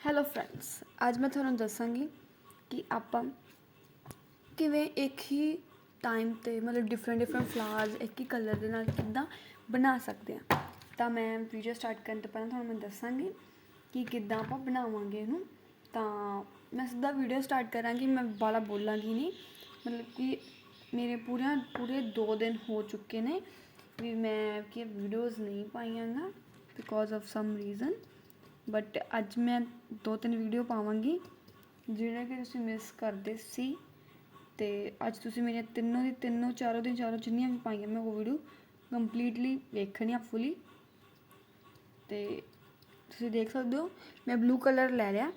Hello friends ਅੱਜ ਮੈਂ ਤੁਹਾਨੂੰ ਦੱਸਾਂਗੀ ਕਿ ਆਪਾਂ ਕਿਵੇਂ ਇੱਕ ਹੀ ਟਾਈਮ ਤੇ ਮਤਲਬ ਡਿਫਰੈਂਟ ਡਿਫਰੈਂਟ ਫਲਾਵਰਸ ਇੱਕ ਹੀ ਕਲਰ ਦੇ ਨਾਲ ਕਿੱਦਾਂ ਬਣਾ ਸਕਦੇ ਆ ਤਾਂ ਮੈਂ ਵੀਡੀਓ ਸਟਾਰਟ ਕਰਨ ਤੋਂ ਪਹਿਲਾਂ ਤੁਹਾਨੂੰ ਮੈਂ ਦੱਸਾਂਗੀ ਕਿ ਕਿੱਦਾਂ ਆਪਾਂ ਬਣਾਵਾਂਗੇ ਇਹਨੂੰ। ਤਾਂ ਮੈਂ ਸਿੱਧਾ ਵੀਡੀਓ ਸਟਾਰਟ ਕਰਾਂਗੀ, ਮੈਂ ਬਾਲਾ ਬੋਲਾਂਗੀ ਨਹੀਂ। ਮਤਲਬ ਕਿ ਮੇਰੇ ਪੂਰਾ ਪੂਰੇ 2 ਦਿਨ ਹੋ ਚੁੱਕੇ ਨੇ ਵੀ ਮੈਂ ਕਿ ਵੀਡੀਓਜ਼ ਨਹੀਂ ਪਾਈਆਂ ਗਾ because of some reason but ਅੱਜ ਮੈਂ ਦੋ ਤਿੰਨ ਵੀਡੀਓ ਪਾਵਾਂਗੀ, ਜਿਹੜੇ ਕਿ ਤੁਸੀਂ ਮਿਸ ਕਰਦੇ ਸੀ। ਤੇ ਅੱਜ ਤੁਸੀਂ ਮੇਰੀਆਂ ਤਿੰਨੋਂ ਦੀ ਤਿੰਨੋਂ, ਚਾਰੋਂ ਦੀ ਚਾਰੋਂ ਜਿੰਨੀਆਂ ਵੀ ਪਾਈਆਂ, ਮੈਂ ਉਹ ਵੀਡੀਓ ਕੰਪਲੀਟਲੀ ਵੇਖਣੀ ਆ ਫੁੱਲੀ ਤੇ ਤੁਸੀਂ ਦੇਖ ਸਕਦੇ ਹੋ, ਮੈਂ ਬਲੂ ਕਲਰ ਲੈ ਲਿਆ।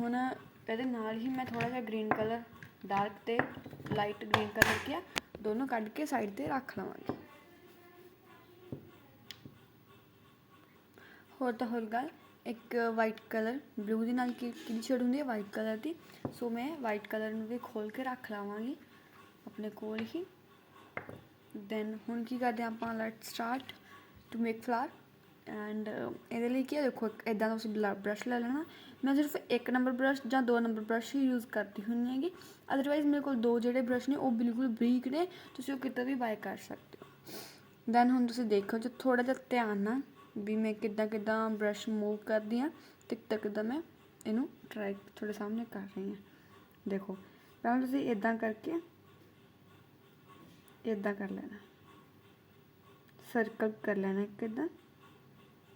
ਹੁਣ ਇਹਦੇ ਨਾਲ ਹੀ ਮੈਂ ਥੋੜਾ ਜਿਹਾ ਗ੍ਰੀਨ ਕਲਰ ਡਾਰਕ ਤੇ ਲਾਈਟ ਗ੍ਰੀਨ ਕਲਰ ਕਿਆ ਦੋਨੋਂ ਕੱਢ ਕੇ ਸਾਈਡ ਤੇ ਰੱਖ ਲਵਾਂਗੀ। ਹੋਰ ਤਾਂ ਹੋਰ ਗੱਲ, ਇੱਕ ਵਾਈਟ ਕਲਰ ਬਲੂ ਦੇ ਨਾਲ ਕੀ ਕਿਹਦੀ ਸ਼ੇਡ ਹੁੰਦੀ ਹੈ? ਵਾਈਟ ਕਲਰ ਦੀ। ਸੋ ਮੈਂ ਵਾਈਟ ਕਲਰ ਨੂੰ ਵੀ ਖੋਲ ਕੇ ਰੱਖ ਲਵਾਂਗੀ, ਆਪਣੇ ਕੋਲ ਹੀ। ਦੈਨ ਹੁਣ ਕੀ ਕਰਦੇ ਹਾਂ ਆਪਾਂ? Let start to make flower and ਇਹਦੇ ਲਈ ਕੀ ਹੈ? ਦੇਖੋ ਇਦਾਂ ਦਾ ਤੁਸੀਂ ਬ੍ਰਸ਼ ਲੈ ਲੈਣਾ। ਮੈਂ ਸਿਰਫ ਇੱਕ ਨੰਬਰ ਬ੍ਰਸ਼ ਜਾਂ ਦੋ ਨੰਬਰ ਬ੍ਰਸ਼ ਹੀ ਯੂਜ਼ ਕਰਦੀ ਹੁੰਦੀ ਹੈਗੀ। ਅਦਰਵਾਈਜ਼ ਮੇਰੇ ਕੋਲ ਦੋ ਜਿਹੜੇ ਬ੍ਰਸ਼ ਨੇ, ਉਹ ਬਿਲਕੁਲ ਬਰੀਕ ਨੇ। ਤੁਸੀਂ ਉਹ ਕਿਤੇ ਵੀ ਬਾਏ ਕਰ ਸਕਦੇ ਹੋ। ਦੈਨ ਹੁਣ ਤੁਸੀਂ ਦੇਖੋ, ਜੇ ਥੋੜਾ ਜਿਹਾ ਧਿਆਨ ਨਾਲ ਵੀ ਮੈਂ ਕਿੱਦਾਂ ਕਿੱਦਾਂ ਬ੍ਰਸ਼ ਮੂਵ ਕਰਦੀ ਆ ਤੇ ਕਿੱਦਾਂ ਕਿੱਦਾਂ ਮੈਂ ਇਹਨੂੰ ਟਰਾਈ ਤੁਹਾਡੇ ਸਾਹਮਣੇ ਕਰ ਰਹੀ ਹਾਂ। ਦੇਖੋ, ਪਹਿਲਾਂ ਤੁਸੀਂ ਇਦਾਂ ਕਰਕੇ ਇਦਾਂ ਕਰ ਲੈਣਾ। ਸਰਕਲ ਕਰ ਲੈਣਾ ਇੱਕ ਇਦਾਂ।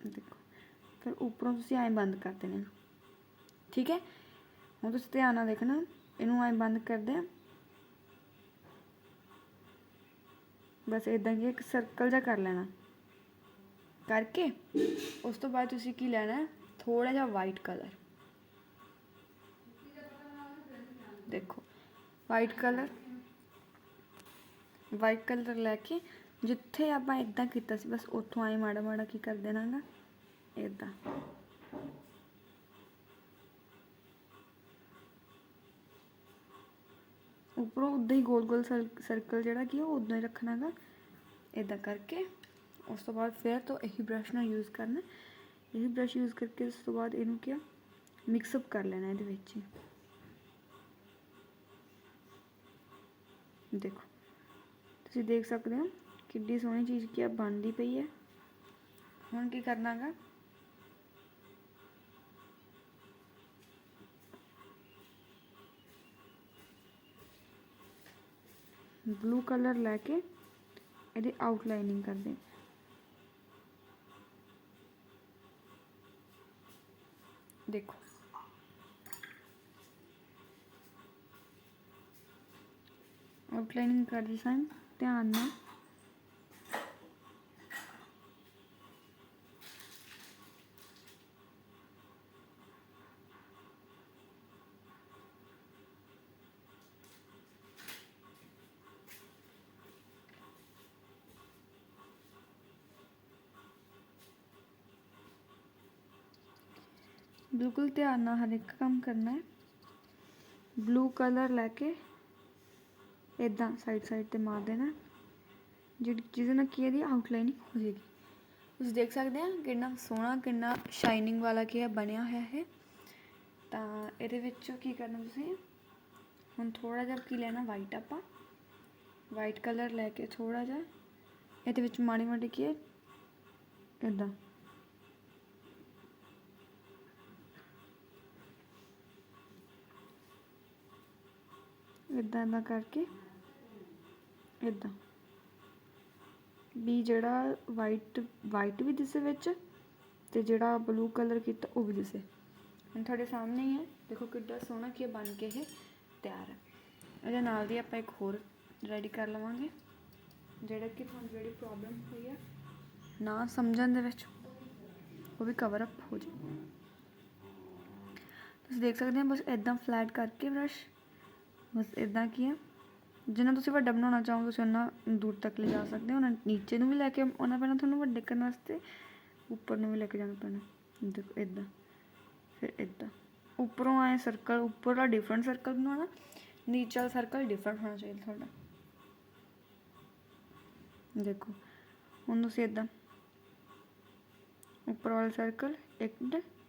ਦੇਖੋ, ਫਿਰ ਉੱਪਰੋਂ ਤੁਸੀਂ ਐਂ ਬੰਦ ਕਰ ਦੇਣਾ ਠੀਕ ਹੈ? ਹੁਣ ਤੁਸੀਂ ਧਿਆਨ ਨਾਲ ਦੇਖਣਾ, ਇਹਨੂੰ ਐਂ ਬੰਦ ਕਰਦੇ ਆ। ਬਸ ਇਦਾਂ ਹੀ ਇੱਕ ਸਰਕਲ ਜਿਹਾ ਕਰ ਲੈਣਾ। ਕਰਕੇ ਉਸ ਤੋਂ ਬਾਅਦ ਤੁਸੀਂ ਕੀ ਲੈਣਾ ਥੋੜਾ ਜਿਹਾ ਵਾਈਟ ਕਲਰ ਦੇਖੋ ਵਾਈਟ ਕਲਰ ਵਾਈਟ ਕਲਰ ਲੈ ਕੇ ਜਿੱਥੇ ਆਪਾਂ ਇਦਾਂ ਕੀਤਾ ਸੀ ਬਸ ਉੱਥੋਂ ਆਈ ਮਾੜਾ ਮਾੜਾ ਕੀ ਕਰ ਦੇਣਾਗਾ ਇਦਾਂ ਉੱਪਰੋਂ ਉਦਾਂ ਹੀ ਗੋਲ ਗੋਲ ਸਰਕਲ ਜਿਹੜਾ ਕੀ ਆ ਉਹ ਉਦਾਂ ਹੀ ਰੱਖਣਾਗਾ ਇਦਾਂ ਕਰਕੇ ਉਸ ਤੋਂ ਬਾਅਦ ਫਿਰ ਤੋਂ ਇਹੀ ਬ੍ਰਸ਼ ਨਾਲ ਯੂਜ਼ ਕਰਨਾ ਇਹੀ ਬ੍ਰਸ਼ ਯੂਜ਼ ਕਰਕੇ ਉਸ ਤੋਂ ਬਾਅਦ ਇਹਨੂੰ ਕੀ ਮਿਕਸ ਅਪ ਕਰ ਲੈਣਾ ਇਹਦੇ ਵਿੱਚ ਹੀ। ਦੇਖੋ, ਤੁਸੀਂ ਦੇਖ ਸਕਦੇ ਹੋ ਕਿੱਡੀ ਸੋਹਣੀ ਚੀਜ਼ ਕੀ ਆ ਬਣਦੀ ਪਈ ਹੈ। ਹੁਣ ਕੀ ਕਰਨਾਗਾ ਬਲੂ ਕਲਰ ਲੈ ਕੇ ਇਹਦੀ ਆਊਟਲਾਈਨਿੰਗ ਕਰਦੇ ਦੇਖੋ। ਆਊਟਲਾਈਨਿੰਗ ਕਰਦੇ ਸਮੇਂ ਧਿਆਨ ਨਾਲ। ਬਿਲਕੁਲ ਧਿਆਨ ਨਾਲ ਹਰ ਇੱਕ ਕੰਮ ਕਰਨਾ ਹੈ। ਬਲੂ ਕਲਰ ਲੈ ਕੇ ਇਦਾਂ ਸਾਈਡ ਸਾਈਡ ਤੇ ਮਾਰ ਦੇਣਾ। ਜਿਹੜੀ ਜਿਹਦੇ ਨਾਲ ਕੀ ਇਹਦੀ ਆਊਟਲਾਈਨਿੰਗ ਹੋ ਜਾਏਗੀ। ਤੁਸੀਂ ਦੇਖ ਸਕਦੇ ਆ ਕਿੰਨਾ ਸੋਹਣਾ, ਕਿੰਨਾ ਸ਼ਾਈਨਿੰਗ ਵਾਲਾ ਕੀ ਹੈ, ਬਣਿਆ ਹੋਇਆ ਹੈ ਤਾਂ ਇਹਦੇ ਵਿੱਚ ਕੀ ਕਰਨਾ ਤੁਸੀਂ? ਹੁਣ ਥੋੜਾ ਜਿਹਾ ਕੀ ਲੈਣਾ ਵਾਈਟ ਆਪਾਂ। ਵਾਈਟ ਕਲਰ ਲੈ ਕੇ ਥੋੜਾ ਜਿਹਾ। ਇਹਦੇ ਵਿੱਚ ਮਾੜੀ ਮਾੜੀ ਕੀ ਹੈ? ਇਦਾਂ ਇਦਾਂ ਇਦਾਂ ਕਰਕੇ ਇਦਾਂ ਵੀ ਜਿਹੜਾ ਵਾਈਟ ਵਾਈਟ ਵੀ ਦਿਸੇ ਵਿੱਚ ਤੇ ਜਿਹੜਾ ਬਲੂ ਕਲਰ ਕੀਤਾ, ਉਹ ਵੀ ਦਿਸੇ। ਹੁਣ ਤੁਹਾਡੇ ਸਾਹਮਣੇ ਹੀ ਹੈ। ਦੇਖੋ ਕਿੱਡਾ ਸੋਹਣਾ ਕੀ ਬਣ ਕੇ ਇਹ ਤਿਆਰ ਹੈ। ਇਹਦੇ ਨਾਲ ਦੀ ਆਪਾਂ ਇੱਕ ਹੋਰ ਰੈਡੀ ਕਰ ਲਵਾਂਗੇ। ਜਿਹੜਾ ਕਿ ਤੁਹਾਨੂੰ ਜਿਹੜੀ ਪ੍ਰੋਬਲਮ ਹੋਈ ਹੈ, ਨਾ ਸਮਝਣ ਦੇ ਵਿੱਚ, ਉਹ ਵੀ ਕਵਰ ਅਪ ਹੋ ਜਾਏ। ਤੁਸੀਂ ਦੇਖ ਸਕਦੇ ਹੋ, ਬਸ ਇਦਾਂ ਫਲੈਟ ਕਰਕੇ ਬ੍ਰਸ਼ ਬਸ ਇਦਾਂ ਕੀ ਹੈ ਜਿੰਨਾ ਤੁਸੀਂ ਵੱਡਾ ਬਣਾਉਣਾ ਚਾਹੋ ਤੁਸੀਂ ਉਹਨਾਂ ਦੂਰ ਤੱਕ ਲੈ ਜਾ ਸਕਦੇ ਹੋ ਉਹਨਾਂ ਨੀਚੇ ਨੂੰ ਵੀ ਲੈ ਕੇ ਉਹਨਾਂ ਪੈਣਾ ਤੁਹਾਨੂੰ ਵੱਡੇ ਕਰਨ ਵਾਸਤੇ, ਉੱਪਰ ਨੂੰ ਵੀ ਲੈ ਕੇ ਜਾਣਾ ਪੈਣਾ। ਦੇਖੋ ਇਦਾਂ ਫਿਰ ਇਦਾਂ ਉੱਪਰੋਂ ਆਏ ਸਰਕਲ ਉੱਪਰਲਾ ਡਿਫਰੈਂਟ ਸਰਕਲ ਬਣਾਉਣਾ, ਨੀਚੇ ਵਾਲਾ ਸਰਕਲ ਡਿਫਰੈਂਟ ਹੋਣਾ ਚਾਹੀਦਾ ਤੁਹਾਡਾ। ਦੇਖੋ, ਹੁਣ ਤੁਸੀਂ ਇਦਾਂ ਉੱਪਰ ਵਾਲਾ ਸਰਕਲ ਇੱਕ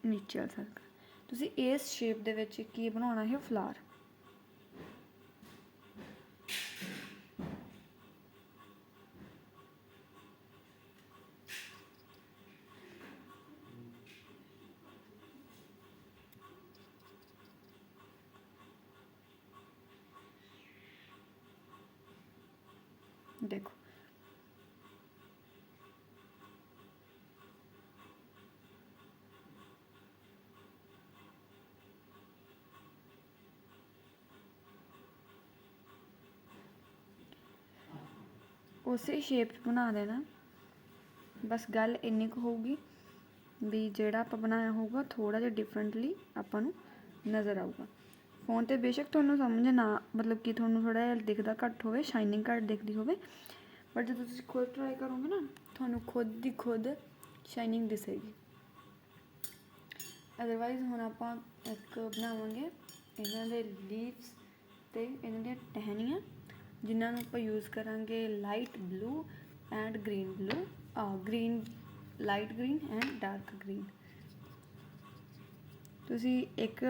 ਨੀਚੇ ਵਾਲਾ ਸਰਕਲ ਤੁਸੀਂ ਇਸ ਸ਼ੇਪ ਦੇ ਵਿੱਚ ਕੀ ਬਣਾਉਣਾ ਹੈ ਫਲਾਰ ਦੇਖੋ ਉਸੇ ਸ਼ੇਪ 'ਚ ਬਣਾ ਦੇਣਾ। ਬਸ ਗੱਲ ਇੰਨੀ ਕੁ ਹੋਊਗੀ ਵੀ ਜਿਹੜਾ ਆਪਾਂ ਬਣਾਇਆ ਹੋਊਗਾ ਥੋੜਾ ਜਿਹਾ ਡਿਫਰੈਂਟਲੀ ਆਪਾਂ ਨੂੰ ਨਜ਼ਰ ਆਊਗਾ। ਫੋਨ ਤੇ ਬੇਸ਼ੱਕ ਤੁਹਾਨੂੰ ਸਮਝ ਨਾ, ਮਤਲਬ ਕਿ ਤੁਹਾਨੂੰ ਥੋੜਾ ਜਿਹਾ ਦਿਖਦਾ ਘੱਟ ਹੋਵੇ ਸ਼ਾਈਨਿੰਗ ਘੱਟ ਦਿਖਦੀ ਹੋਵੇ ਬਟ ਜਦੋਂ ਤੁਸੀਂ ਖੁਦ ਟਰਾਈ ਕਰੋਗੇ ਨਾ, ਤੁਹਾਨੂੰ ਖੁਦ ਦੀ ਖੁਦ ਸ਼ਾਈਨਿੰਗ ਦਿਸੇਗੀ। ਅਦਰਵਾਈਜ਼ ਹੁਣ ਆਪਾਂ ਇੱਕ ਬਣਾਵਾਂਗੇ ਇਹਨਾਂ ਦੇ ਲੀਵਸ ਤੇ ਇਹਨਾਂ ਦੀਆਂ ਟਹਿਣੀਆਂ, ਜਿਨ੍ਹਾਂ ਨੂੰ ਆਪਾਂ ਯੂਜ਼ ਕਰਾਂਗੇ light blue and green blue ਆ green light green and dark green ਤੁਸੀਂ ਇੱਕ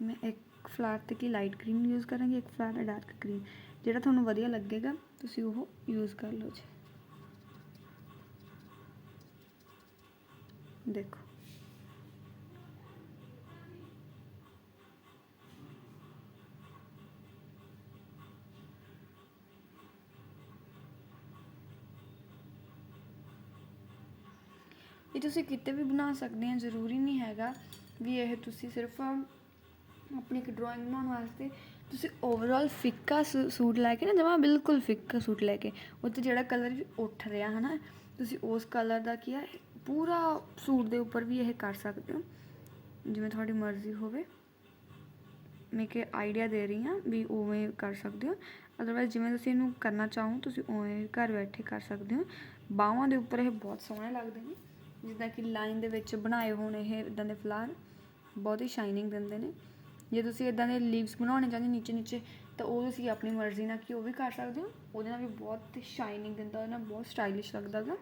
ਮੈਂ ਇੱਕ ਫਲਾਰ ਤੇ ਕੀ ਲਾਈਟ ਗ੍ਰੀਨ ਯੂਜ਼ ਕਰਾਂਗੀ, ਇੱਕ ਫਲਾਰ ਡਾਰਕ ਗ੍ਰੀਨ ਜਿਹੜਾ ਤੁਹਾਨੂੰ ਵਧੀਆ ਲੱਗੇਗਾ, ਤੁਸੀਂ ਉਹ ਯੂਜ਼ ਕਰ ਲਓ ਜੀ। ਦੇਖੋ। ਇਹ ਤੁਸੀਂ ਕਿਤੇ ਵੀ ਬਣਾ ਸਕਦੇ ਆ, ਜ਼ਰੂਰੀ ਨਹੀਂ ਹੈਗਾ ਵੀ ਇਹ ਤੁਸੀਂ ਸਿਰਫ ਆਪਣੀ ਇੱਕ ਡਰਾਇੰਗ ਬਣਾਉਣ ਵਾਸਤੇ। ਤੁਸੀਂ ਓਵਰਆਲ ਫਿੱਕਾ ਸੂ- ਸੂਟ ਲੈ ਕੇ ਨਾ, ਜਮਾ ਬਿਲਕੁਲ ਫਿੱਕਾ ਸੂਟ ਲੈ ਕੇ ਉੱਤੇ ਜਿਹੜਾ ਕਲਰ ਵੀ ਉੱਠ ਰਿਹਾ ਹੈ ਨਾ ਤੁਸੀਂ ਉਸ ਕਲਰ ਦਾ ਕੀ ਆ, ਪੂਰਾ ਸੂਟ ਦੇ ਉੱਪਰ ਵੀ ਇਹ ਕਰ ਸਕਦੇ ਹੋ। ਜਿਵੇਂ ਤੁਹਾਡੀ ਮਰਜ਼ੀ ਹੋਵੇ। ਮੈਂ ਕਿ ਆਈਡੀਆ ਦੇ ਰਹੀ ਹਾਂ ਵੀ ਉਵੇਂ ਕਰ ਸਕਦੇ ਹੋ। ਅਦਰਵਾਈਜ਼ ਜਿਵੇਂ ਤੁਸੀਂ ਇਹਨੂੰ ਕਰਨਾ ਚਾਹੋ, ਤੁਸੀਂ ਉਵੇਂ ਘਰ ਬੈਠੇ ਕਰ ਸਕਦੇ ਹੋ। ਬਾਹਾਂ ਦੇ ਉੱਪਰ ਇਹ ਬਹੁਤ ਸੋਹਣੇ ਲੱਗਦੇ ਨੇ। ਜਿੱਦਾਂ ਕਿ ਲਾਈਨ ਦੇ ਵਿੱਚ ਬਣਾਏ ਹੋਣ ਇਹ ਇਦਾਂ ਦੇ ਫਲਾਰ ਬਹੁਤ ਹੀ ਸ਼ਾਈਨਿੰਗ ਦਿੰਦੇ ਨੇ। ਜੇ ਤੁਸੀਂ ਇਦਾਂ ਦੇ ਲੀਵਸ ਬਣਾਉਣੇ ਚਾਹੁੰਦੇ ਨੀਚੇ ਨੀਚੇ, ਤਾਂ ਉਹ ਤੁਸੀਂ ਆਪਣੀ ਮਰਜ਼ੀ ਨਾਲ ਕਿ ਉਹ ਵੀ ਕਰ ਸਕਦੇ ਹੋ। ਉਹਦੇ ਨਾਲ ਵੀ ਬਹੁਤ ਸ਼ਾਈਨਿੰਗ ਦਿੰਦਾ, ਉਹਦੇ ਨਾਲ ਬਹੁਤ ਸਟਾਈਲਿਸ਼ ਲੱਗਦਾ ਗਾ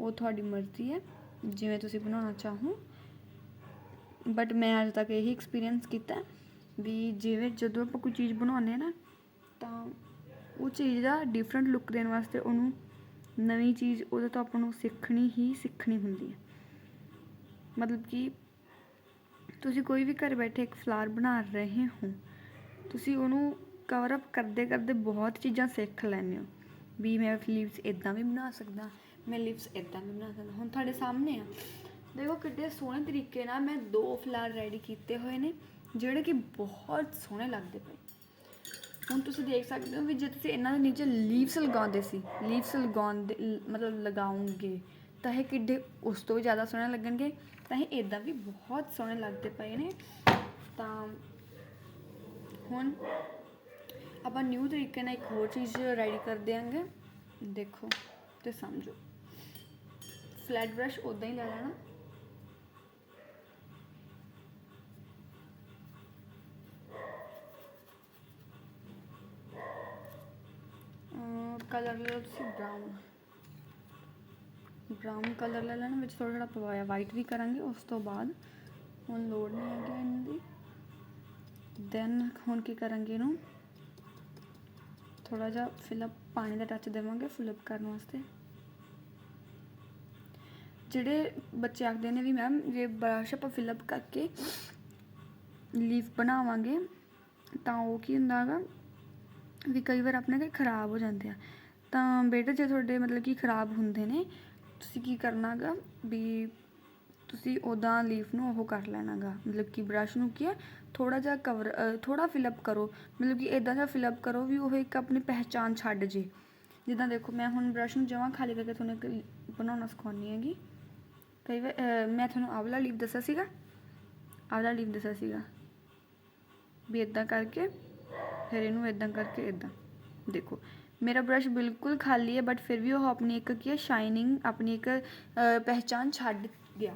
ਉਹ ਤੁਹਾਡੀ ਮਰਜ਼ੀ ਹੈ, ਜਿਵੇਂ ਤੁਸੀਂ ਬਣਾਉਣਾ ਚਾਹੋ। ਬਟ ਮੈਂ ਅੱਜ ਤੱਕ ਇਹੀ ਐਕਸਪੀਰੀਅੰਸ ਕੀਤਾ ਵੀ ਜਿਵੇਂ ਜਦੋਂ ਆਪਾਂ ਕੋਈ ਚੀਜ਼ ਬਣਾਉਂਦੇ ਆ ਨਾ, ਤਾਂ ਉਹ ਚੀਜ਼ ਦਾ ਡਿਫਰੈਂਟ ਲੁੱਕ ਦੇਣ ਵਾਸਤੇ ਉਹਨੂੰ ਨਵੀਂ ਚੀਜ਼ ਉਹਦੇ ਤੋਂ ਆਪਾਂ ਨੂੰ ਸਿੱਖਣੀ ਹੀ ਸਿੱਖਣੀ ਹੁੰਦੀ ਹੈ। ਮਤਲਬ ਕਿ ਤੁਸੀਂ ਕੋਈ ਵੀ ਘਰ ਬੈਠੇ ਇੱਕ ਫਲਾਰ ਬਣਾ ਰਹੇ ਹੋ, ਤੁਸੀਂ ਉਹਨੂੰ ਕਵਰ ਅਪ ਕਰਦੇ ਕਰਦੇ ਬਹੁਤ ਚੀਜ਼ਾਂ ਸਿੱਖ ਲੈਂਦੇ ਹੋ। ਵੀ ਮੈਂ ਲਿਵਸ ਇਦਾਂ ਵੀ ਬਣਾ ਸਕਦਾ, ਮੈਂ ਲਿਵਸ ਇਦਾਂ ਵੀ ਬਣਾ ਸਕਦਾ। ਹੁਣ ਤੁਹਾਡੇ ਸਾਹਮਣੇ ਆ, ਦੇਖੋ ਕਿੱਡੇ ਸੋਹਣੇ ਤਰੀਕੇ ਨਾਲ ਮੈਂ ਦੋ ਫਲਾਰ ਰੈਡੀ ਕੀਤੇ ਹੋਏ ਨੇ, ਜਿਹੜੇ ਕਿ ਬਹੁਤ ਸੋਹਣੇ ਲੱਗਦੇ ਪਏ। ਹੁਣ ਤੁਸੀਂ ਦੇਖ ਸਕਦੇ ਹੋ ਵੀ ਜੇ ਤੁਸੀਂ ਇਹਨਾਂ ਦੇ ਨੀਚੇ ਲੀਵਸ ਲਗਾਉਂਦੇ ਸੀ ਲੀਵਸ ਲਗਾਉਣ ਦੇ ਮਤਲਬ ਲਗਾਉਂਗੇ, ਤਾਂ ਇਹ ਕਿੱਡੇ ਉਸ ਤੋਂ ਵੀ ਜ਼ਿਆਦਾ ਸੋਹਣੇ ਲੱਗਣਗੇ। ਤਾਂ ਇਹ ਇਦਾਂ ਵੀ ਬਹੁਤ ਸੋਹਣੇ ਲੱਗਦੇ ਪਏ ਨੇ। ਤਾਂ ਹੁਣ ਆਪਾਂ ਨਿਊ ਤਰੀਕੇ ਨਾਲ ਇੱਕ ਹੋਰ ਚੀਜ਼ ਰੈਡੀ ਕਰ ਦਿਆਂਗੇ। ਦੇਖੋ ਤੇ ਸਮਝੋ। ਫਲੈਟ ਬ੍ਰਸ਼ ਉਦਾਂ ਹੀ ਲੈ ਲੈਣਾ। ਕਲਰ ਲੈ ਲਓ ਤੁਸੀਂ ਬਰਾਊਨ ਬਰਾਊਨ ਕਲਰ ਲੈ ਲੈਣਾ, ਵਿੱਚ ਥੋੜਾ ਥੋੜਾ ਪਵਾਇਆ ਵਾਈਟ ਵੀ ਕਰਾਂਗੇ ਉਸ ਤੋਂ ਬਾਅਦ। ਹੁਣ ਲੋੜ ਨਹੀਂ ਹੈਗੀ ਇਹਨਾਂ ਦੀ। ਦੈਨ ਹੁਣ ਕੀ ਕਰਾਂਗੇ ਇਹਨੂੰ? ਥੋੜਾ ਜਿਹਾ ਫਿਲਅਪ ਪਾਣੀ ਦਾ ਟੱਚ ਦੇਵਾਂਗੇ ਫਿਲਅਪ ਕਰਨ ਵਾਸਤੇ। ਜਿਹੜੇ ਬੱਚੇ ਆਖਦੇ ਨੇ ਵੀ ਮੈਮ ਜੇ ਬਰਸ਼ ਆਪਾਂ ਫਿਲਅਪ ਕਰਕੇ ਲੀਫ ਬਣਾਵਾਂਗੇ, ਤਾਂ ਉਹ ਕੀ ਹੁੰਦਾ ਹੈਗਾ ਵੀ ਕਈ ਵਾਰ ਆਪਣੇ ਘਰ ਖਰਾਬ ਹੋ ਜਾਂਦੇ ਆ। ਤਾਂ ਬੇਟਾ, ਜੇ ਤੁਹਾਡੇ ਮਤਲਬ ਕਿ ਖਰਾਬ ਹੁੰਦੇ ਨੇ ਤੁਸੀਂ ਕੀ ਕਰਨਾਗਾ ਵੀ ਤੁਸੀਂ ਉਹਦਾ ਲੀਫ ਨੂੰ ਉਹ ਕਰ ਲੈਣਾਗਾ। ਮਤਲਬ ਕਿ ਬ੍ਰਸ਼ ਨੂੰ ਕੀ ਹੈ ਥੋੜਾ ਜਿਹਾ ਕਵਰ ਥੋੜਾ ਫਿਲਅਪ ਕਰੋ। ਮਤਲਬ ਕਿ ਇਦਾਂ ਦਾ ਫਿਲਅਪ ਕਰੋ ਵੀ ਉਹ ਇੱਕ ਆਪਣੀ ਪਹਿਚਾਨ ਛੱਡ ਜੇ। ਜਿੱਦਾਂ ਦੇਖੋ, ਮੈਂ ਹੁਣ ਬ੍ਰਸ਼ ਨੂੰ ਜਮਾਂ ਖਾਲੀ ਕਰਕੇ ਤੁਹਾਨੂੰ ਇੱਕ ਬਣਾਉਣਾ ਸਿਖਾਉਣੀ ਹੈਗੀ। ਕਈ ਵਾਰ ਮੈਂ ਤੁਹਾਨੂੰ ਆਵਲਾ ਵਾਲਾ ਲੀਫ ਦੱਸਿਆ ਸੀਗਾ। ਆਵਲਾ ਵਾਲਾ ਲੀਫ ਦੱਸਿਆ ਸੀਗਾ। ਵੀ ਇਦਾਂ ਕਰਕੇ ਫਿਰ ਇਹਨੂੰ ਇਦਾਂ ਕਰਕੇ ਇਦਾਂ ਦੇਖੋ ਮੇਰਾ ਬ੍ਰਸ਼ ਬਿਲਕੁਲ ਖਾਲੀ ਹੈ ਬਟ ਫਿਰ ਵੀ ਉਹ ਆਪਣੀ ਇੱਕ ਕੀ ਹੈ ਸ਼ਾਈਨਿੰਗ ਆਪਣੀ ਇੱਕ ਅਹ, ਪਹਿਚਾਨ ਛੱਡ ਗਿਆ।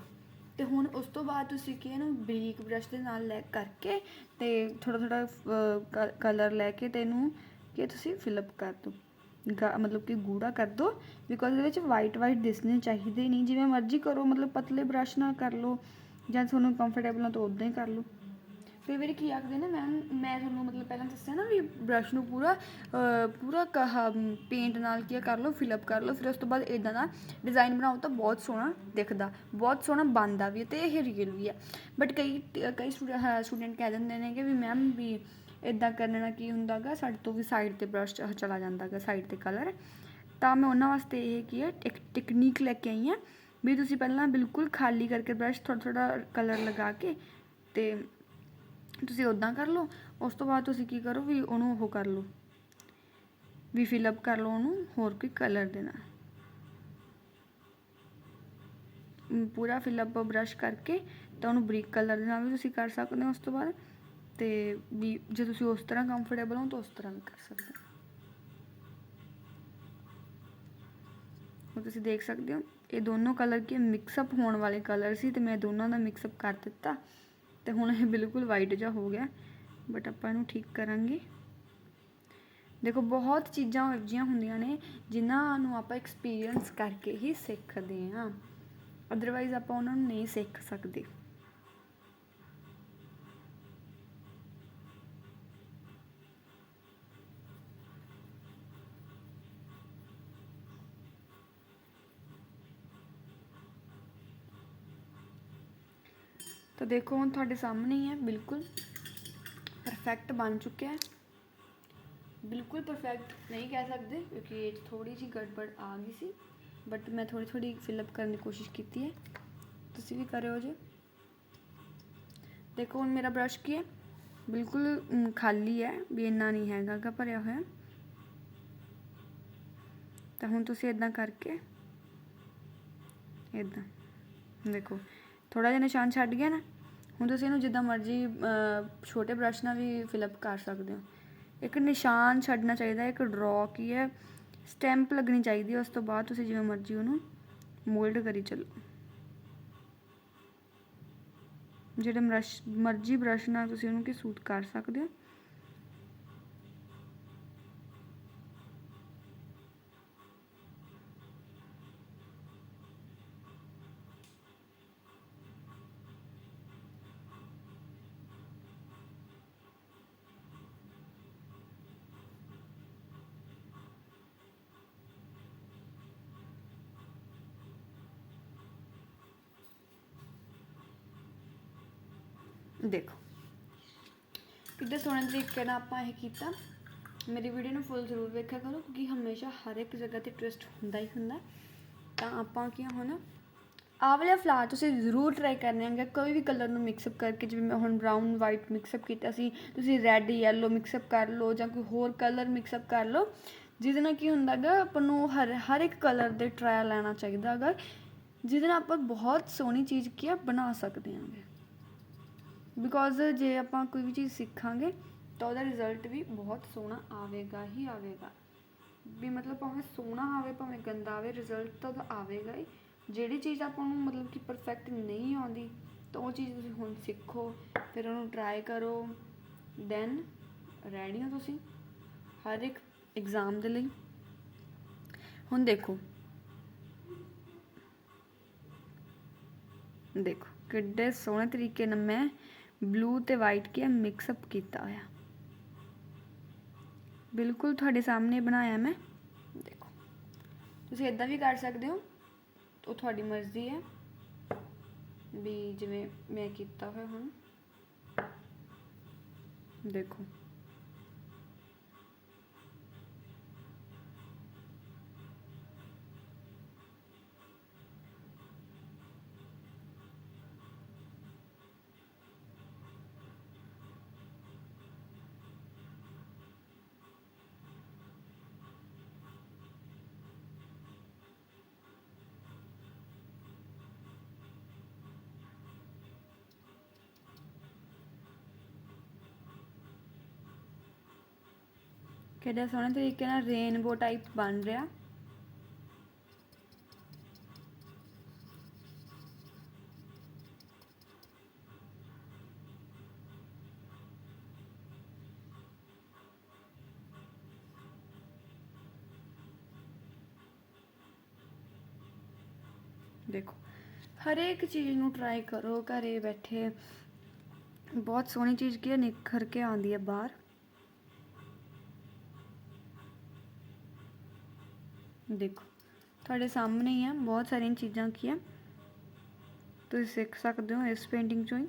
ਤੇ ਹੁਣ ਉਸ ਤੋਂ ਬਾਅਦ ਤੁਸੀਂ ਕੀ ਹੈ ਨਾ ਬਰੀਕ ਬ੍ਰਸ਼ ਦੇ ਨਾਲ ਲੈ ਕਰਕੇ ਤੇ ਥੋੜਾ ਥੋੜਾ ਕਲਰ ਲੈ ਕੇ ਤੇ ਇਹਨੂੰ ਕੀ ਤੁਸੀਂ ਫਿਲਅਪ ਕਰ ਦਿਓ। ਗਾ- ਮਤਲਬ ਕਿ ਗੂੜਾ ਕਰ ਦਿਓ ਬਿਕੋਜ਼ ਇਹਦੇ ਵਿੱਚ ਵਾਈਟ ਵਾਈਟ ਦਿਸਣੇ ਚਾਹੀਦੇ ਨਹੀਂ। ਜਿਵੇਂ ਮਰਜ਼ੀ ਕਰੋ ਮਤਲਬ ਪਤਲੇ ਬ੍ਰਸ਼ ਨਾਲ ਕਰ ਲਓ ਜਾਂ ਤੁਹਾਨੂੰ ਕੰਫਰਟੇਬਲ ਹੋ ਤਾਂ ਉਦਾਂ ਹੀ ਕਰ ਲਓ। ਕਈ ਵਾਰੀ ਕੀ ਆਖਦੇ ਨੇ, ਮੈਮ, ਮੈਂ ਤੁਹਾਨੂੰ ਮਤਲਬ ਪਹਿਲਾਂ ਦੱਸਿਆ ਨਾ ਵੀ ਬ੍ਰਸ਼ ਨੂੰ ਪੂਰਾ ਪੂਰਾ ਕਹਾ ਪੇਂਟ ਨਾਲ ਕੀ ਕਰ ਲਓ ਫਿਲਅਪ ਕਰ ਲਓ, ਫਿਰ ਉਸ ਤੋਂ ਬਾਅਦ ਇਦਾਂ ਦਾ ਡਿਜ਼ਾਈਨ ਬਣਾਓ ਤਾਂ ਬਹੁਤ ਸੋਹਣਾ ਦਿਖਦਾ, ਬਹੁਤ ਸੋਹਣਾ ਬਣਦਾ ਵੀ ਹੈ ਤੇ ਇਹ ਰੀਅਲ ਵੀ ਹੈ ਬਟ ਕਈ ਕਈ ਸਟੂਡੈਂਟ ਕਹਿ ਦਿੰਦੇ ਨੇ ਕਿ ਵੀ, ਮੈਮ, ਵੀ ਇਦਾਂ ਕਰਨ ਨਾਲ ਕੀ ਹੁੰਦਾਗਾ ਸਾਡੇ ਤੋਂ ਵੀ ਸਾਈਡ ਤੇ ਬ੍ਰਸ਼ ਚਲਾ ਜਾਂਦਾਗਾ ਸਾਈਡ ਤੇ ਕਲਰ ਤਾਂ ਮੈਂ ਉਹਨਾਂ ਵਾਸਤੇ ਇਹ ਕੀ ਹੈ ਇੱਕ ਟੈਕਨੀਕ ਲੈ ਕੇ ਆਈ ਹਾਂ ਵੀ ਤੁਸੀਂ ਪਹਿਲਾਂ ਬਿਲਕੁਲ ਖਾਲੀ ਕਰਕੇ ਬ੍ਰਸ਼ ਥੋੜਾ ਥੋੜਾ ਕਲਰ ਲਗਾ ਕੇ ਤੇ ਤੁਸੀਂ ਉਦਾਂ ਕਰ ਲਓ, ਉਸ ਤੋਂ ਬਾਅਦ ਤੁਸੀਂ ਕੀ ਕਰੋ ਵੀ ਉਹਨੂੰ ਉਹ ਕਰ ਲਓ, ਵੀ ਫਿਲ ਅਪ ਕਰ ਲਓ ਉਹਨੂੰ ਹੋਰ ਕੋਈ ਕਲਰ ਦੇ ਨਾਲ। ਪੂਰਾ ਫਿਲ ਅਪ ਬ੍ਰਸ਼ ਕਰਕੇ ਤਾਂ ਉਹਨੂੰ ਬਰੀਕ ਕਲਰ ਦੇ ਨਾਲ ਵੀ ਤੁਸੀਂ ਕਰ ਸਕਦੇ ਹੋ ਉਸ ਤੋਂ ਬਾਅਦ ਤੇ ਵੀ ਜੇ ਤੁਸੀਂ ਉਸ ਤਰ੍ਹਾਂ ਕੰਫਰਟੇਬਲ ਹੋ ਤਾਂ ਉਸ ਤਰ੍ਹਾਂ ਵੀ ਕਰ ਸਕਦੇ ਹੋ। ਉਹ ਤੁਸੀਂ ਦੇਖ ਸਕਦੇ ਹੋ, ਇਹ ਦੋਨੋਂ ਕਲਰ ਕੀ ਮਿਕਸ ਅਪ ਹੋਣ ਵਾਲੇ ਕਲਰ ਸੀ ਤੇ ਮੈਂ ਦੋਨਾਂ ਦਾ ਮਿਕਸ ਅਪ ਕਰ ਦਿੱਤਾ। ਤੇ ਹੁਣ ਇਹ ਬਿਲਕੁਲ ਵਾਈਟ ਜਿਹਾ ਹੋ ਗਿਆ ਬਟ ਆਪਾਂ ਇਹਨੂੰ ਠੀਕ ਕਰਾਂਗੇ। ਦੇਖੋ, ਬਹੁਤ ਚੀਜ਼ਾਂ ਇਹੋ ਜਿਹੀਆਂ ਹੁੰਦੀਆਂ ਨੇ, ਜਿਨ੍ਹਾਂ ਨੂੰ ਆਪਾਂ ਐਕਸਪੀਰੀਅੰਸ ਕਰਕੇ ਹੀ ਸਿੱਖਦੇ ਹਾਂ। ਅਦਰਵਾਈਜ਼ ਆਪਾਂ ਉਹਨਾਂ ਨੂੰ ਨਹੀਂ ਸਿੱਖ ਸਕਦੇ। ਤਾਂ ਦੇਖੋ ਹੁਣ ਤੁਹਾਡੇ ਸਾਹਮਣੇ ਹੀ ਹੈ ਬਿਲਕੁਲ ਪਰਫੈਕਟ ਬਣ ਚੁੱਕਿਆ ਹੈ ਬਿਲਕੁਲ ਪਰਫੈਕਟ ਨਹੀਂ ਕਹਿ ਸਕਦੇ ਕਿਉਂਕਿ ਇਹ 'ਚ ਥੋੜੀ ਜਿਹੀ ਗੜਬੜ ਆ ਗਈ ਸੀ ਬਟ ਮੈਂ ਥੋੜੀ ਥੋੜੀ ਫਿਲ ਅਪ ਕਰਨ ਦੀ ਕੋਸ਼ਿਸ਼ ਕੀਤੀ ਹੈ ਤੁਸੀਂ ਵੀ ਕਰਿਓ ਜੇ ਦੇਖੋ ਹੁਣ ਮੇਰਾ ਬ੍ਰਸ਼ ਕੀ ਹੈ ਬਿਲਕੁਲ ਅਮ, ਖਾਲੀ ਹੈ ਵੀ ਇੰਨਾ ਨਹੀਂ ਹੈਗਾ ਗਾ ਭਰਿਆ ਹੋਇਆ ਤਾਂ ਹੁਣ ਤੁਸੀਂ ਇਦਾਂ ਕਰਕੇ ਇਦਾਂ ਦੇਖੋ ਥੋੜਾ ਜਿਹਾ ਨਿਸ਼ਾਨ ਛੱਡ ਗਿਆ ਨਾ, ਹੁਣ ਤੁਸੀਂ ਇਹਨੂੰ ਜਿੱਦਾਂ ਮਰਜ਼ੀ ਛੋਟੇ ਬ੍ਰਸ਼ ਨਾਲ ਵੀ ਫਿਲ ਅਪ ਕਰ ਸਕਦੇ ਹੋ। ਇੱਕ ਨਿਸ਼ਾਨ ਛੱਡਣਾ ਚਾਹੀਦਾ, ਇੱਕ ਡਰਾ ਕੀ ਹੈ ਸਟੈਂਪ ਲੱਗਣੀ ਚਾਹੀਦੀ ਹੈ, ਉਸ ਤੋਂ ਬਾਅਦ ਤੁਸੀਂ ਜਿਵੇਂ ਮਰਜ਼ੀ ਉਹਨੂੰ ਮੋਲਡ ਕਰੀ ਚੱਲੋ। ਜਿਹੜੇ ਬ੍ਰਸ਼ ਮਰਜ਼ੀ ਬ੍ਰਸ਼ ਨਾਲ ਤੁਸੀਂ ਉਹਨੂੰ ਕੀ ਸੂਟ ਕਰ ਸਕਦੇ ਹੋ। ਦੇਖੋ। ਕਿੱਦਾਂ ਸੋਹਣੇ ਤਰੀਕੇ ਨਾਲ ਆਪਾਂ ਇਹ ਕੀਤਾ। ਮੇਰੀ ਵੀਡੀਓ ਨੂੰ ਫੁੱਲ ਜ਼ਰੂਰ ਵੇਖਿਆ ਕਰੋ, ਕਿਉਂਕਿ ਹਮੇਸ਼ਾ ਹਰ ਇੱਕ ਜਗ੍ਹਾ ਤੇ ਟਵਿਸਟ ਹੁੰਦਾ ਹੀ ਹੁੰਦਾ। ਤਾਂ ਆਪਾਂ ਕੀ ਹੁਣ, ਆਹ ਵਾਲੇ ਫਲਾਰ ਤੁਸੀਂ ਜ਼ਰੂਰ ਟਰਾਈ ਕਰਨੇ ਹੈਗੇ ਕੋਈ ਵੀ ਕਲਰ ਨੂੰ ਮਿਕਸ ਅਪ ਕਰਕੇ, ਜਿਵੇਂ ਮੈਂ ਹੁਣ ਬਰਾਊਨ ਵਾਈਟ ਮਿਕਸ ਅਪ ਕੀਤਾ ਸੀ, ਤੁਸੀਂ ਰੈੱਡ ਯੈਲੋ ਮਿਕਸ ਅਪ ਕਰ ਲਓ ਜਾਂ ਕੋਈ ਹੋਰ ਕਲਰ ਮਿਕਸ ਅਪ ਕਰ ਲਓ। ਜਿਹਦੇ ਨਾਲ ਕੀ ਹੁੰਦਾਗਾ ਆਪਾਂ ਨੂੰ ਹਰ ਹਰ ਇੱਕ ਕਲਰ ਦੇ ਟਰਾਇਲ ਲੈਣਾ ਚਾਹੀਦਾ ਹੈਗਾ ਜਿਹਦੇ ਨਾਲ ਆਪਾਂ ਬਹੁਤ ਸੋਹਣੀ ਚੀਜ਼ ਕੀ ਆ, ਬਣਾ ਸਕਦੇ ਹਾਂਗੇ ਬਿਕੋਜ਼ ਜੇ ਆਪਾਂ ਕੋਈ ਵੀ ਚੀਜ਼ ਸਿੱਖਾਂਗੇ, ਤਾਂ ਉਹਦਾ ਰਿਜ਼ਲਟ ਵੀ ਬਹੁਤ ਸੋਹਣਾ ਆਵੇਗਾ ਹੀ ਆਵੇਗਾ। ਵੀ ਮਤਲਬ ਭਾਵੇਂ ਸੋਹਣਾ ਆਵੇ, ਭਾਵੇਂ ਗੰਦਾ ਆਵੇ ਰਿਜ਼ਲਟ ਤਾਂ ਉਹਦਾ ਆਵੇਗਾ ਹੀ। ਜਿਹੜੀ ਚੀਜ਼ ਆਪਾਂ ਨੂੰ ਮਤਲਬ ਕਿ ਪਰਫੈਕਟ ਨਹੀਂ ਆਉਂਦੀ, ਤਾਂ ਉਹ ਚੀਜ਼ ਤੁਸੀਂ ਹੁਣ ਸਿੱਖੋ, ਫਿਰ ਉਹਨੂੰ ਟਰਾਈ ਕਰੋ। ਦੈਨ ਰੈਡੀ ਹੋ ਤੁਸੀਂ? ਹਰ ਇੱਕ ਐਗਜ਼ਾਮ ਦੇ ਲਈ। ਹੁਣ ਦੇਖੋ। ਦੇਖੋ, ਕਿੱਡੇ ਸੋਹਣੇ ਤਰੀਕੇ ਨਾਲ ਮੈਂ ਬਲੂ ਤੇ ਵਾਈਟ ਕੀ ਮਿਕਸ ਅਪ ਕੀਤਾ ਹੋਇਆ। ਬਿਲਕੁਲ ਤੁਹਾਡੇ ਸਾਹਮਣੇ ਬਣਾਇਆ ਮੈਂ। ਦੇਖੋ। ਤੁਸੀਂ ਇਦਾਂ ਵੀ ਕਰ ਸਕਦੇ ਹੋ। ਉਹ ਤੁਹਾਡੀ ਮਰਜ਼ੀ ਹੈ। ਵੀ ਜਿਵੇਂ ਮੈਂ ਕੀਤਾ ਹੋਇਆ ਹੁਣ। ਦੇਖੋ। ਕਿਹੜਾ ਸੋਹਣੇ ਤਰੀਕੇ ਨਾਲ ਰੇਨਬੋ ਟਾਈਪ ਬਣ ਰਿਹਾ। ਦੇਖੋ, ਹਰੇਕ ਚੀਜ਼ ਨੂੰ ਟਰਾਈ ਕਰੋ, ਘਰੇ ਬੈਠੇ। ਬਹੁਤ ਸੋਹਣੀ ਚੀਜ਼ ਕੀ ਹੈ ਨਿਖਰ ਕੇ ਆਉਂਦੀ ਹੈ ਬਾਹਰ। ਦੇਖੋ, ਤੁਹਾਡੇ ਸਾਹਮਣੇ ਹੀ ਆ, ਬਹੁਤ ਸਾਰੀਆਂ ਚੀਜ਼ਾਂ ਕੀ ਆ। ਤੁਸੀਂ ਸਿੱਖ ਸਕਦੇ ਹੋ ਇਸ ਪੇਂਟਿੰਗ ਚੋਂ ਹੀ।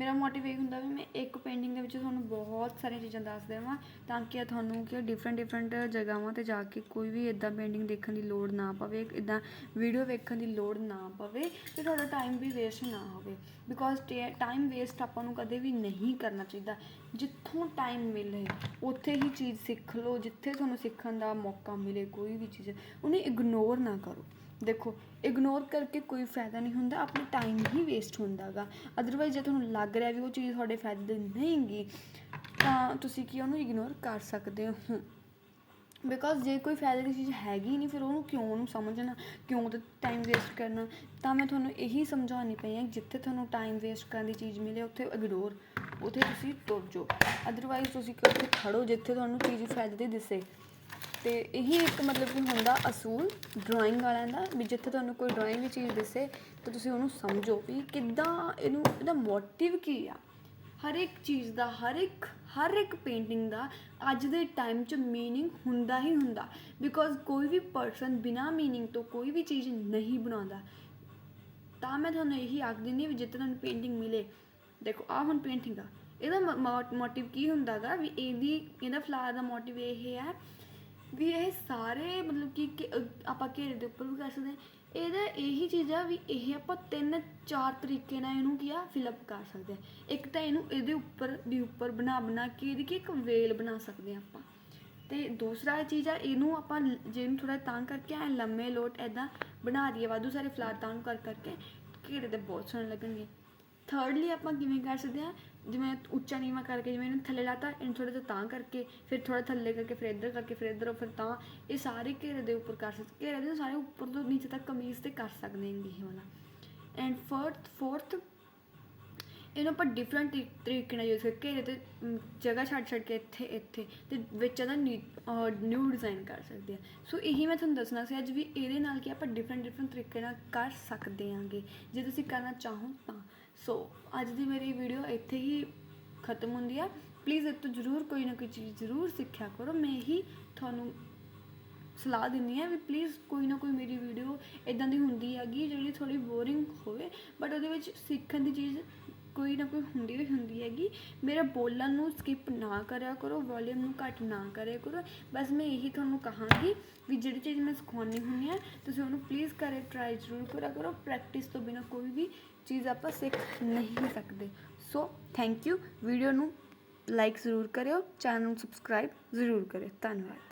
ਮੇਰਾ ਮੋਟਿਵ ਇਹ ਹੁੰਦਾ ਵੀ ਮੈਂ ਇੱਕ ਪੇਂਟਿੰਗ ਦੇ ਵਿੱਚ ਤੁਹਾਨੂੰ ਬਹੁਤ ਸਾਰੀਆਂ ਚੀਜ਼ਾਂ ਦੱਸ ਦੇਵਾਂ ਤਾਂ ਕਿ ਤੁਹਾਨੂੰ ਕਿ ਡਿਫਰੈਂਟ ਡਿਫਰੈਂਟ ਜਗ੍ਹਾਵਾਂ ਤੇ ਜਾ ਕੇ ਕੋਈ ਵੀ ਇਦਾਂ ਪੇਂਟਿੰਗ ਦੇਖਣ ਦੀ ਲੋੜ ਨਾ ਪਵੇ ਇਦਾਂ ਵੀਡੀਓ ਵੇਖਣ ਦੀ ਲੋੜ ਨਾ ਪਵੇ ਤੇ ਤੁਹਾਡਾ ਟਾਈਮ ਵੀ ਵੇਸਟ ਨਾ ਹੋਵੇ। ਬਿਕੋਜ਼ ਟਾਈਮ ਵੇਸਟ ਆਪਾਂ ਨੂੰ ਕਦੇ ਵੀ ਨਹੀਂ ਕਰਨਾ ਚਾਹੀਦਾ। ਜਿੱਥੋਂ ਟਾਈਮ ਮਿਲੇ, ਉੱਥੇ ਹੀ ਚੀਜ਼ ਸਿੱਖ ਲਓ, ਜਿੱਥੇ ਤੁਹਾਨੂੰ ਸਿੱਖਣ ਦਾ ਮੌਕਾ ਮਿਲੇ, ਕੋਈ ਵੀ ਚੀਜ਼, ਉਹਨੂੰ ਇਗਨੋਰ ਨਾ ਕਰੋ। ਦੇਖੋ ਇਗਨੋਰ ਕਰਕੇ ਕੋਈ ਫਾਇਦਾ ਨਹੀਂ ਹੁੰਦਾ, ਆਪਣਾ ਟਾਈਮ ਹੀ ਵੇਸਟ ਹੁੰਦਾ ਗਾ ਅਦਰਵਾਈਜ਼ ਜੇ ਤੁਹਾਨੂੰ ਲੱਗ ਰਿਹਾ ਵੀ ਉਹ ਚੀਜ਼ ਤੁਹਾਡੇ ਫਾਇਦੇ ਨਹੀਂ ਨਹੀਂਗੀ, ਤਾਂ ਤੁਸੀਂ ਕੀ ਉਹਨੂੰ ਇਗਨੋਰ ਕਰ ਸਕਦੇ ਹੋ। ਬਿਕੋਜ਼ ਜੇ ਕੋਈ ਫਾਇਦੇ ਦੀ ਚੀਜ਼ ਹੈਗੀ ਨਹੀਂ, ਫਿਰ ਉਹਨੂੰ ਕਿਉਂ ਉਹਨੂੰ ਸਮਝਣਾ, ਕਿਉਂ ਉਹਦੇ ਟਾਈਮ ਵੇਸਟ ਕਰਨਾ? ਤਾਂ ਮੈਂ ਤੁਹਾਨੂੰ ਇਹੀ ਸਮਝਾਉਣੀ ਪਈ ਹਾਂ ਜਿੱਥੇ ਤੁਹਾਨੂੰ ਟਾਈਮ ਵੇਸਟ ਕਰਨ ਦੀ ਚੀਜ਼ ਮਿਲੇ, ਉੱਥੇ ਇਗਨੋਰ ਉੱਥੇ ਤੁਸੀਂ ਤੁਰ ਜਾਓ। ਅਦਰਵਾਈਜ਼ ਤੁਸੀਂ ਕਿ ਉੱਥੇ ਖੜੋ ਜਿੱਥੇ ਤੁਹਾਨੂੰ ਚੀਜ਼ ਫਾਇਦੇ ਦੀ ਦਿਸੇ। ਤੇ ਇਹੀ ਇੱਕ ਮਤਲਬ ਕਿ ਹੁੰਦਾ ਅਸੂਲ ਡਰਾਇੰਗ ਵਾਲਿਆਂ ਦਾ ਵੀ ਜਿੱਥੇ ਤੁਹਾਨੂੰ ਕੋਈ ਡਰਾਇੰਗ ਦੀ ਚੀਜ਼ ਦਿਸੇ ਤਾਂ ਤੁਸੀਂ ਉਹਨੂੰ ਸਮਝੋ ਵੀ ਕਿੱਦਾਂ ਇਹਨੂੰ ਇਹਦਾ ਮੋਟਿਵ ਕੀ ਆ ਹਰ ਇੱਕ ਚੀਜ਼ ਦਾ ਹਰ ਇੱਕ ਹਰ ਇੱਕ ਪੇਂਟਿੰਗ ਦਾ ਅੱਜ ਦੇ ਟਾਈਮ 'ਚ मीनिंग ਹੁੰਦਾ ਹੀ ਹੁੰਦਾ ਬਿਕੋਜ਼ ਕੋਈ ਵੀ ਪਰਸਨ ਬਿਨਾ मीनिंग ਤੋਂ ਕੋਈ ਵੀ ਚੀਜ਼ ਨਹੀਂ ਬਣਾਉਂਦਾ ਤਾਂ ਮੈਂ ਤੁਹਾਨੂੰ ਇਹੀ ਆਖ ਦਿੰਦੀ ਹਾਂ ਵੀ ਜਿੱਥੇ ਤੁਹਾਨੂੰ ਪੇਂਟਿੰਗ ਮਿਲੇ ਦੇਖੋ ਆ ਹੁਣ ਪੇਂਟਿੰਗ ਆ ਇਹਦਾ ਮੋਟਿਵ ਕੀ ਹੁੰਦਾਗਾ ਵੀ ਇਹਦੀ ਇਹਦਾ ਫਲਾਰ ਦਾ ਮੋਟਿਵ ਇਹ ਹੈ ਵੀ ਇਹ ਸਾਰੇ ਮਤਲਬ ਕਿ ਕਿ- ਅਹ ਆਪਾਂ ਘੇਰੇ ਦੇ ਉੱਪਰ ਵੀ ਕਰ ਸਕਦੇ ਹਾਂ। ਇਹਦਾ ਇਹੀ ਚੀਜ਼ ਆ ਵੀ ਇਹ ਆਪਾਂ ਤਿੰਨ ਚਾਰ ਤਰੀਕੇ ਨਾਲ ਇਹਨੂੰ ਕੀ ਆ ਫਿਲਅਪ ਕਰ ਸਕਦੇ ਹਾਂ। ਇੱਕ ਤਾਂ ਇਹਨੂੰ ਇਹਦੇ ਉੱਪਰ, ਵੀ ਉੱਪਰ ਬਣਾ ਬਣਾ ਕੇ ਇਹਦੀ ਕੀ ਇੱਕ ਵੇਲ ਬਣਾ ਸਕਦੇ ਹਾਂ ਆਪਾਂ। ਤੇ ਦੂਸਰਾ ਚੀਜ਼ ਆ, ਇਹਨੂੰ ਆਪਾਂ ਲ- ਜੇ ਇਹਨੂੰ ਥੋੜਾ ਤਾਂ ਕਰਕੇ ਐ ਲੰਮੇ ਲੋਟ ਐਦਾਂ ਬਣਾ ਦਈਏ, ਵਾਧੂ ਸਾਰੇ ਫਲਾਰ ਤਾਂ ਨੂੰ ਕਰ ਕਰਕੇ ਘੇਰੇ ਤੇ ਬਹੁਤ ਸੋਹਣੇ ਲੱਗਣਗੇ। ਥਰਡਲੀ ਆਪਾਂ ਕਿਵੇਂ ਕਰ ਸਕਦੇ ਹਾਂ? ਜਿਵੇਂ ਉੱਚਾ ਨੀਵਾਂ ਕਰਕੇ ਜਿਵੇਂ ਇਹਨੂੰ ਥੱਲੇ ਲਾਤਾ, ਇਹਨੂੰ ਥੋੜਾ ਜਿਹਾ ਤਾਂ ਕਰਕੇ, ਫਿਰ ਥੋੜਾ ਥੱਲੇ ਕਰਕੇ, ਫਿਰ ਇੱਧਰ ਕਰਕੇ, ਫਿਰ ਇੱਧਰ, ਫਿਰ ਤਾਂ। ਇਹ ਸਾਰੇ ਘੇਰੇ ਦੇ ਉੱਪਰ ਕਰ ਸਕਦੇ, ਘੇਰੇ ਦੇ ਸਾਰੇ ਉੱਪਰ ਤੋਂ ਨੀਚੇ ਤੱਕ ਕਮੀਜ਼ ਤੇ ਕਰ ਸਕਦੇ ਹਾਂ ਇਹ ਵਾਲਾ। ਐਂਡ ਫੋਰਥ ਫੋਰਥ ਇਹਨੂੰ ਆਪਾਂ ਡਿਫਰੈਂਟ ਤਰੀਕੇ ਨਾਲ ਯੂਜ਼ ਕਰਕੇ ਘੇਰੇ ਤੇ ਜਗ੍ਹਾ ਛੱਡ ਛੱਡ ਕੇ ਇੱਥੇ ਇੱਥੇ ਤੇ ਵਿੱਚ ਇਹਦਾ ਨਿਊ ਡਿਜ਼ਾਈਨ ਕਰ ਸਕਦੇ ਆ ਸੋ ਇਹੀ ਮੈਂ ਤੁਹਾਨੂੰ ਦੱਸਣਾ ਸੀ, ਅੱਜ ਵੀ ਇਹਦੇ ਨਾਲ ਕੀ ਆਪਾਂ ਡਿਫਰੈਂਟ ਡਿਫਰੈਂਟ ਤਰੀਕੇ ਨਾਲ ਕਰ ਸਕਦੇ ਆਂਗੇ ਜੇ ਤੁਸੀਂ ਕਰਨਾ ਚਾਹੋ ਤਾਂ। ਸੋ ਅੱਜ ਦੀ ਮੇਰੀ ਵੀਡੀਓ ਇੱਥੇ ਹੀ ਖਤਮ ਹੁੰਦੀ ਆ। ਪਲੀਜ਼ ਇਹ ਤੋਂ ਜ਼ਰੂਰ ਕੋਈ ਨਾ ਕੋਈ ਚੀਜ਼ ਜ਼ਰੂਰ ਸਿੱਖਿਆ ਕਰੋ। ਮੈਂ ਇਹੀ ਤੁਹਾਨੂੰ ਸਲਾਹ ਦਿੰਦੀ ਆ ਵੀ ਪਲੀਜ਼ ਕੋਈ ਨਾ ਕੋਈ ਮੇਰੀ ਵੀਡੀਓ ਇਦਾਂ ਦੀ ਹੁੰਦੀ ਹੈਗੀ ਜਿਹੜੀ ਥੋੜੀ ਬੋਰਿੰਗ ਹੋਵੇ। ਬਟ ਉਹਦੇ ਵਿੱਚ ਸਿੱਖਣ ਦੀ ਚੀਜ਼ ਕੋਈ ਨਾ ਕੋਈ ਹੁੰਦੀ ਹੀ ਹੁੰਦੀ ਹੈਗੀ। ਮੇਰਾ ਬੋਲਣ ਨੂੰ ਸਕਿਪ ਨਾ ਕਰਿਆ ਕਰੋ ਵੋਲਿਊਮ ਨੂੰ ਘੱਟ ਨਾ ਕਰਿਆ ਕਰੋ। ਬਸ ਮੈਂ ਇਹੀ ਤੁਹਾਨੂੰ ਕਹਾਂਗੀ ਵੀ ਜਿਹੜੀ ਚੀਜ਼ ਮੈਂ ਸਿਖਾਉਣੀ ਹੁੰਦੀ ਆ, ਤੁਸੀਂ ਉਹਨੂੰ ਪਲੀਜ਼ ਕਰੇ ਟਰਾਈ ਜ਼ਰੂਰ ਕਰਿਆ ਕਰੋ। ਪ੍ਰੈਕਟਿਸ ਤੋਂ ਬਿਨਾ ਕੋਈ ਵੀ ਚੀਜ਼ ਆਪਾਂ ਸਿੱਖ ਨਹੀਂ ਸਕਦੇ। ਸੋ ਥੈਂਕ ਯੂ ਵੀਡੀਓ ਨੂੰ ਲਾਈਕ ਜ਼ਰੂਰ ਕਰਿਓ ਚੈਨਲ ਨੂੰ ਸਬਸਕ੍ਰਾਈਬ ਜ਼ਰੂਰ ਕਰਿਓ। ਧੰਨਵਾਦ।